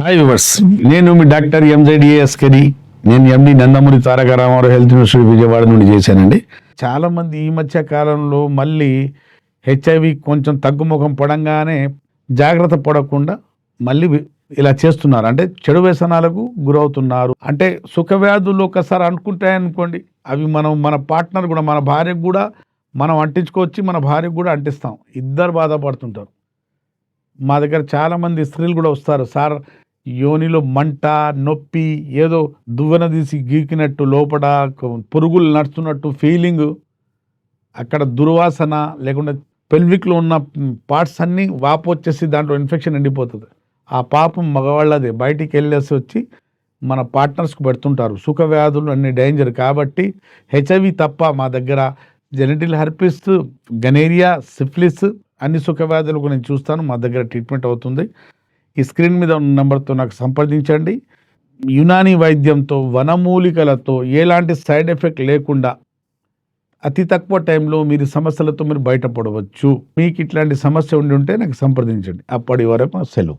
Hi viewers నేను మీ doctor MJDS కెని నేను MD Nandamuri Taraka Ramarao health university Vijayawada నుండి చేశానండి. చాలామంది ఈ మధ్య కాలంలో మళ్ళీ హెచ్ఐవి కొంచెం తగ్గుముఖం పడంగానే జాగ్రత్త పడకుండా మళ్ళీ ఇలా చేస్తున్నారు. అంటే చెడు వ్యసనాలకు గురవుతున్నారు. అంటే సుఖవ్యాధులు ఒకసారి అనుకుంటాయనుకోండి అవి మనం మన పార్ట్నర్ కూడా మన భార్యకు కూడా మనం అంటించుకొచ్చి మన భార్యకు కూడా అంటిస్తాం. ఇద్దరు బాధపడుతుంటారు. మా దగ్గర చాలామంది స్త్రీలు కూడా వస్తారు. సార్ యోనిలో మంట నొప్పి ఏదో దువ్వెన తీసి గీకినట్టు లోపల పురుగులు నడుస్తున్నట్టు ఫీలింగ్ అక్కడ దుర్వాసన లేకుంటే పెల్విక్లో ఉన్న పార్ట్స్ అన్నీ వాపు వచ్చేసి దాంట్లో ఇన్ఫెక్షన్ ఎండిపోతుంది. ఆ పాపం మగవాళ్ళదే. బయటికి వెళ్ళేసి వచ్చి మన పార్ట్నర్స్కి పెడుతుంటారు. సుఖ వ్యాధులు అన్ని డేంజర్ కాబట్టి హెచ్ఐవి తప్ప మా దగ్గర జెనటిల్ హెర్పిస్ గనేరియా సిఫ్లిస్ అన్ని సుఖవ్యాధులకు నేను చూస్తాను. మా దగ్గర ట్రీట్మెంట్ అవుతుంది. ఈ స్క్రీన్ మీద ఉన్న నెంబర్తో నాకు సంప్రదించండి. యునాని వైద్యంతో వనమూలికలతో ఎలాంటి సైడ్ ఎఫెక్ట్ లేకుండా అతి తక్కువ టైంలో మీరు సమస్యలతో మీరు బయటపడవచ్చు. మీకు ఇట్లాంటి సమస్య ఉండి ఉంటే నాకు సంప్రదించండి. అప్పటి వరకు సెలవు.